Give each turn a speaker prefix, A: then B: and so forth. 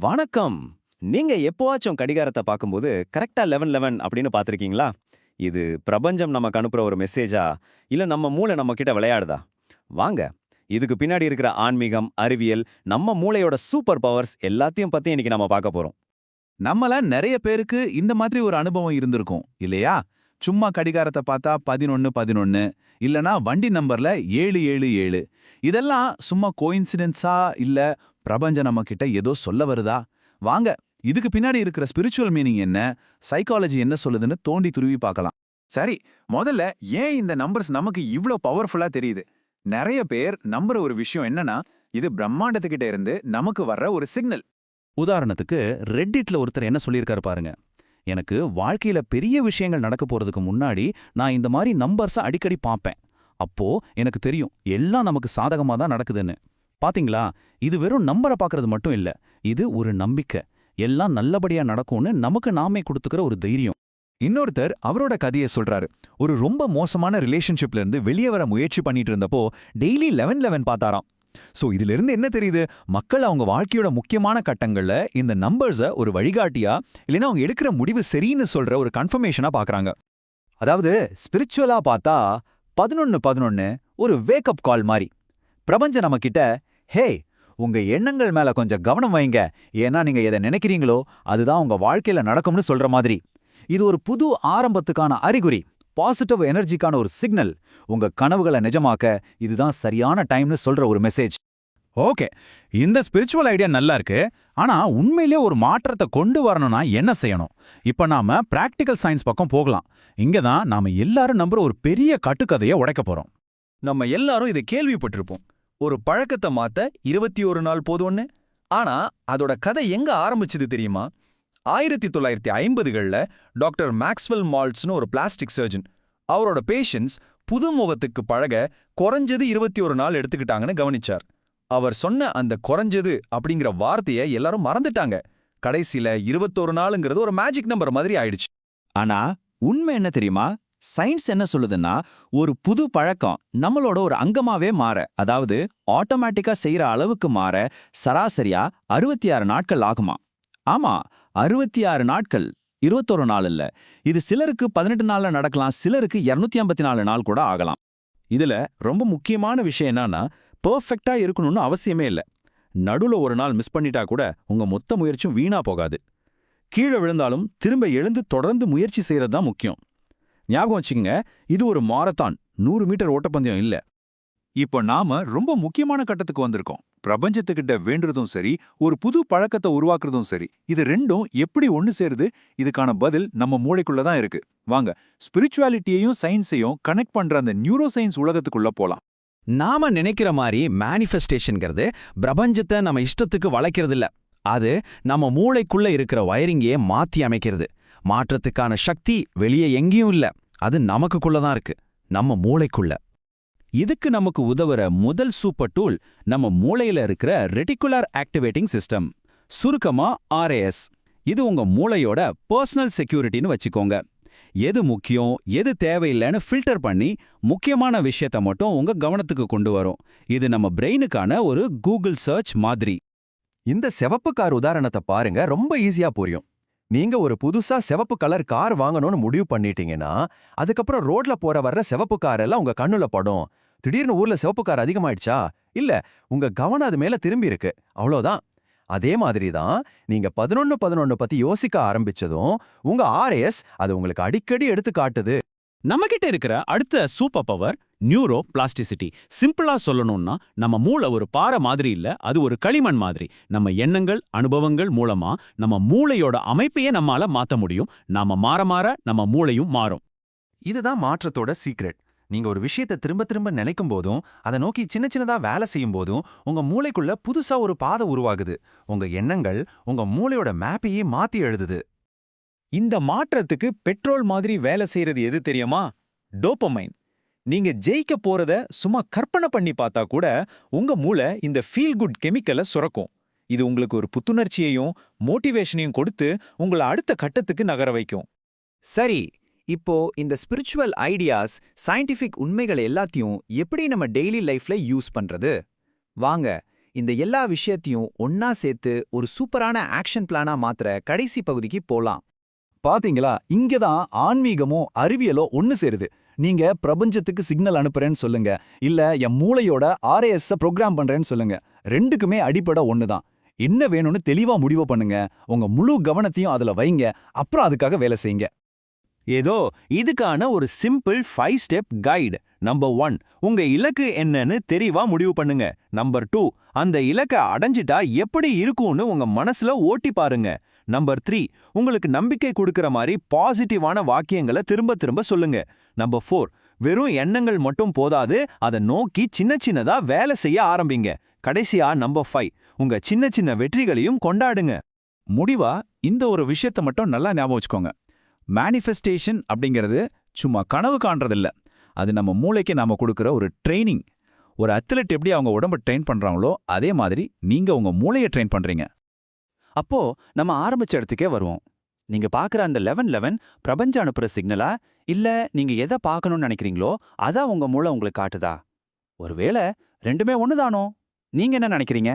A: வணக்கம். நீங்க எப்போவாச்சும் கடிகாரத்தை பார்க்கும்போது கரெக்டா லெவன் லெவன் அப்படின்னு பாத்திருக்கீங்களா இது பிரபஞ்சம் நமக்கு அனுப்புற ஒரு மெசேஜா இல்ல நம்ம மூளை நம்ம கிட்ட விளையாடுதா? வாங்க. இதுக்கு பின்னாடி இருக்கிற ஆன்மீகம் அறிவியல் நம்ம மூளையோட சூப்பர் பவர்ஸ் எல்லாத்தையும் பத்தி இன்னைக்கு நம்ம பார்க்க போறோம்.
B: நம்மள நிறைய பேருக்கு இந்த மாதிரி ஒரு அனுபவம் இருந்திருக்கும் இல்லையா? சும்மா கடிகாரத்தை பார்த்தா பதினொன்னு பதினொன்னு இல்லனா வண்டி நம்பர்ல ஏழு ஏழு ஏழு. இதெல்லாம் சும்மா கோயின்சிடென்ஸா இல்ல பிரபஞ்சம் நம்ம கிட்ட ஏதோ சொல்ல வருதா? வாங்க இதுக்கு பின்னாடி இருக்கிற ஸ்பிரிச்சுவல் மீனிங் என்ன? சைக்காலஜி என்ன சொல்லுதுன்னு தோண்டி துருவி பார்க்கலாம்.
C: சரி முதல்ல ஏன் இந்த நம்பர்ஸ் நமக்கு இவ்ளோ பவர்ஃபுல்லா தெரியுது? நிறைய பேர் நம்புற ஒரு விஷயம் என்னன்னா இது பிரம்மாண்டத்துக்கிட்ட இருந்து நமக்கு வர்ற ஒரு சிக்னல்
D: உதாரணத்துக்கு ரெட்டிட்ல ஒருத்தர் என்ன சொல்லியிருக்காரு பாருங்க. எனக்கு வாழ்க்கையில பெரிய விஷயங்கள் நடக்க போறதுக்கு முன்னாடி நான் இந்த மாதிரி நம்பர்ஸை அடிக்கடி பார்ப்பேன். அப்போ எனக்கு தெரியும் எல்லாம் நமக்கு சாதகமா தான் நடக்குதுன்னு. பாத்தீங்களா? இது வெறும் நம்பரை பார்க்கறது மட்டும் இல்ல. இது ஒரு நம்பிக்கை. எல்லாம் நல்லபடியா நடக்கும்னு நமக்கு நாமே கொடுத்துக்கிற ஒரு தைரியம்.
E: இன்னொருத்தர் அவரோட கதையை சொல்றாரு. ஒரு ரொம்ப மோசமான ரிலேஷன்ஷிப்ல இருந்து வெளியே வர முயற்சி பண்ணிட்டு இருந்தப்போ டெய்லி லெவன் லெவன் பார்த்தாராம். சோ இதுல இருந்து என்ன தெரியுது? மக்கள் அவங்க வாழ்க்கையோட முக்கியமான கட்டங்கள்ல இந்த நம்பர்ஸ ஒரு வழிகாட்டியா இல்லைன்னா அவங்க எடுக்கிற முடிவு சரின்னு சொல்ற ஒரு கன்ஃபர்மேஷனா பாக்குறாங்க.
A: அதாவது ஸ்பிரிச்சுவலா பார்த்தா பதினொன்னு பதினொன்னு ஒரு வேக்கப் கால் மாதிரி. பிரபஞ்சம் நம்ம கிட்ட ஹே உங்க எண்ணங்கள் மேல கொஞ்சம் கவனம் வைங்க. ஏன்னா நீங்க எதை நினைக்கிறீங்களோ அதுதான் உங்க வாழ்க்கையில நடக்கும்னு சொல்ற மாதிரி. இது ஒரு புது ஆரம்பத்துக்கான அறிகுறி. பாசிட்டிவ் எனர்ஜிக்கான ஒரு சிக்னல். உங்க கனவுகளை நிஜமாக்க இதுதான் சரியான டைம்னு சொல்ற ஒரு மெசேஜ்.
B: ஓகே. இந்த ஸ்பிரிச்சுவல் ஐடியா நல்லா இருக்கு. ஆனா உண்மையிலே ஒரு மாற்றத்தை கொண்டு வரணும்னா என்ன செய்யணும்? இப்ப நாம பிராக்டிக்கல் சயின்ஸ் பக்கம் போகலாம். இங்க தான் நாம எல்லாரும் நம்புற ஒரு பெரிய கட்டுக்கதையை உடைக்க போறோம்.
E: நம்ம எல்லாரும் இதை கேள்விப்பட்டிருப்போம். ஒரு பழக்கத்தை மாத்த இருபத்தி ஒரு நாள் போதும்னு? ஆனா அதோட கதை எங்க ஆரம்பிச்சது தெரியுமா? ஆயிரத்தி தொள்ளாயிரத்தி ஐம்பதுகள்ல டாக்டர் மேக்ஸ்வெல் மால்ட்ஸ்னு ஒரு பிளாஸ்டிக் சர்ஜன். அவரோட பேஷண்ட்ஸ் புது முகத்துக்கு பழக குறைஞ்சது இருபத்தி ஒரு நாள் எடுத்துக்கிட்டாங்கன்னு கவனிச்சார். அவர் சொன்ன அந்த குறைஞ்சது அப்படிங்கிற வார்த்தையை எல்லாரும் மறந்துட்டாங்க. கடைசியில இருபத்தோரு நாளுங்கிறது ஒரு மேஜிக் நம்பர் மாதிரி ஆயிடுச்சு.
A: ஆனா உண்மை என்ன தெரியுமா? சயின்ஸ் என்ன சொல்லுதுன்னா ஒரு புது பழக்கம் நம்மளோட ஒரு அங்கமாவே மாற அதாவது ஆட்டோமேட்டிக்கா செய்யற அளவுக்கு மாற சராசரியா அறுபத்தி ஆறு நாட்கள் ஆகுமா? ஆமா அறுபத்தி ஆறு நாட்கள். இருபத்தொரு நாள் இல்ல. இது சிலருக்கு பதினெட்டு நாள்ல நடக்கலாம் சிலருக்கு இருநூத்தி ஐம்பத்தி நாலு நாள் கூட ஆகலாம்.
D: இதுல ரொம்ப முக்கியமான விஷயம் என்னன்னா பெர்ஃபெக்ட்டா இருக்கணும்னு அவசியமே இல்ல. நடுவுல ஒரு நாள் மிஸ் பண்ணிட்டா கூட உங்க மொத்த முயற்சியும் வீணா போகாது. கீழே விழுந்தாலும் திரும்ப எழுந்து தொடர்ந்து முயற்சி செய்யறது தான் முக்கியம். ஞாபகம் வச்சுக்கங்க இது ஒரு மாரத்தான் நூறு மீட்டர் ஓட்டப்பந்தயம் இல்ல.
B: இப்போ நாம ரொம்ப முக்கியமான கட்டத்துக்கு வந்திருக்கோம். பிரபஞ்சத்துக்கிட்ட வேண்டுறதும் சரி ஒரு புது பழக்கத்தை உருவாக்குறதும் சரி இது ரெண்டும் எப்படி ஒன்னு சேருது? இதுக்கான பதில் நம்ம மூளைக்குள்ள தான் இருக்கு. வாங்க ஸ்பிரிச்சுவாலிட்டியையும் சயின்ஸையும் கனெக்ட் பண்ற அந்த நியூரோ சயின்ஸ் உலகத்துக்குள்ள போலாம்.
D: நாம நினைக்கிற மாதிரி மேனிஃபெஸ்டேஷன்ங்கிறது பிரபஞ்சத்தை நம்ம இஷ்டத்துக்கு வளைக்கிறது இல்ல அது நம்ம மூளைக்குள்ள இருக்கிற வயரிங்கே மாத்தி அமைக்கிறது. மாற்றத்துக்கான சக்தி வெளியே எங்கேயும் இல்ல. அது நமக்குள்ள தான் இருக்கு. நம்ம மூளைக்குள்ள. இதுக்கு நமக்கு உதவுற முதல் சூப்பர் டூல் நம்ம மூளையில இருக்கிற ரெட்டிகுலர் ஆக்டிவேட்டிங் சிஸ்டம். சுருக்கமா ஆர்ஏஎஸ் இது உங்க மூளையோட பர்சனல் செக்யூரிட்டின்னு வச்சுக்கோங்க. எது முக்கியம் எது தேவையில்லைன்னு ஃபில்டர் பண்ணி முக்கியமான விஷயத்த மட்டும் உங்க கவனத்துக்கு கொண்டு வரும். இது நம்ம பிரெயினுக்கான ஒரு கூகுள் சர்ச் மாதிரி.
E: இந்த செவப்பு கார் உதாரணத்தை பாருங்க ரொம்ப ஈஸியா புரியும். நீங்க ஒரு புதுசா சிவப்பு கலர் கார் வாங்கணும்னு முடிவு பண்ணிட்டீங்கன்னா அதுக்கப்புறம் ரோட்ல போற வர்ற சிவப்பு கார் எல்லாம் உங்க கண்ணுல படும். திடீர்னு ஊர்ல சிவப்பு கார் அதிகமாயிடுச்சா? இல்ல உங்க கவனம் அது மேல திரும்பி இருக்கு. அவ்வளோதான். அதே மாதிரி தான் நீங்க பதினொன்னு பதினொன்னு பத்தி யோசிக்க ஆரம்பிச்சதும் உங்க ஆர்எஸ் அது உங்களுக்கு அடிக்கடி எடுத்து காட்டுது.
D: நம்மகிட்ட இருக்கிற அடுத்த சூப்பர் பவர் நியூரோ பிளாஸ்டிசிட்டி சிம்பிளா சொல்லணும்னா நம்ம மூளை ஒரு பாறை மாதிரி இல்ல அது ஒரு களிமண் மாதிரி. நம்ம எண்ணங்கள் அனுபவங்கள் மூலமா நம்ம மூளையோட அமைப்பையே நம்மால மாத்த முடியும். நாம மாற மாற நம்ம மூளையும் மாறும்.
E: இதுதான் மாற்றத்தோட சீக்ரெட் நீங்க ஒரு விஷயத்தை திரும்ப திரும்ப நினைக்கும் போதும் அதை நோக்கி சின்ன சின்னதா வேலை செய்யும் போதும் உங்க மூளைக்குள்ள புதுசா ஒரு பாதை உருவாகுது. உங்க எண்ணங்கள் உங்க மூளையோட மேப்பையே மாத்தி எழுதுது.
A: இந்த மாற்றத்துக்கு பெட்ரோல் மாதிரி வேலை செய்யறது எது தெரியுமா? டோப்பமைன் நீங்க ஜெயிக்க போறத சும்மா கற்பனை பண்ணி பார்த்தா கூட உங்க மூளை இந்த ஃபீல் குட் கெமிக்கலை சுரக்கும். இது உங்களுக்கு ஒரு புத்துணர்ச்சியையும் மோட்டிவேஷனையும் கொடுத்து உங்களை அடுத்த கட்டத்துக்கு நகர வைக்கும். சரி இப்போ இந்த ஸ்பிரிச்சுவல் ஐடியாஸ் சயின்டிஃபிக் உண்மைகள் எல்லாத்தையும் எப்படி நம்ம டெய்லி லைஃப்ல யூஸ் பண்றது? வாங்க
F: இந்த எல்லா விஷயத்தையும் ஒன்னா சேர்த்து ஒரு சூப்பரான ஆக்ஷன் பிளானா மாத்திர கடைசி பகுதிக்கு போலாம்.
A: பாத்தீங்களா? இங்கதான் ஆன்மீகமோ அறிவியலோ ஒன்னு சேருது. நீங்க பிரபஞ்சத்துக்கு சிக்னல் அனுப்புறேன்னு சொல்லுங்க. இல்ல என் மூளையோட ஆர்ஏஎஸ் ப்ரோக்ராம் பண்றேன்னு சொல்லுங்க. ரெண்டுக்குமே அடிப்படை ஒண்ணுதான். என்ன வேணும்னு தெளிவா முடிவு பண்ணுங்க. உங்க முழு கவனத்தையும் அதுல வைங்க. அப்புறம் அதுக்காக வேலை செய்யுங்க.
D: ஏதோ இதுக்கான ஒரு simple five step guide number one உங்க இலக்கு என்னன்னு தெளிவா முடிவு பண்ணுங்க. நம்பர் டூ அந்த இலக்கை அடைஞ்சிட்டா எப்படி இருக்கும்னு உங்க மனசுல ஓட்டி பாருங்க. நம்பர் த்ரீ உங்களுக்கு நம்பிக்கை கொடுக்கிற மாதிரி பாசிட்டிவான வாக்கியங்களை திரும்ப திரும்ப சொல்லுங்க. நம்பர் ஃபோர் வெறும் எண்ணங்கள் மட்டும் போதாது அதை நோக்கி சின்ன சின்னதா வேலை செய்ய ஆரம்பிங்க. கடைசியா நம்பர் ஃபைவ் உங்க சின்ன சின்ன வெற்றிகளையும் கொண்டாடுங்க.
B: முடிவா? இந்த ஒரு விஷயத்தை மட்டும் நல்லா ஞாபகம் வச்சுக்கோங்க. மேனிஃபெஸ்டேஷன் அப்படிங்கிறது சும்மா கனவு காண்றதில்ல. அது நம்ம மூளைக்கு நாம கொடுக்குற ஒரு ட்ரைனிங் ஒரு அத்லெட் எப்படி அவங்க உடம்ப ட்ரெயின் பண்றாங்களோ அதே மாதிரி நீங்க உங்க மூளையை ட்ரெயின் பண்றீங்க.
A: அப்போ நம்ம ஆரம்பிச்ச இடத்துக்கே வருவோம். நீங்க பாக்குற அந்த லெவன் லெவன் பிரபஞ்சம் அனுப்புற சிக்னலா இல்ல நீங்க எதை பார்க்கணும்னு நினைக்கிறீங்களோ அதான் உங்க மூளை உங்களுக்கு காட்டுதா? ஒருவேளை ரெண்டுமே ஒண்ணுதானோ? நீங்க என்ன நினைக்கிறீங்க?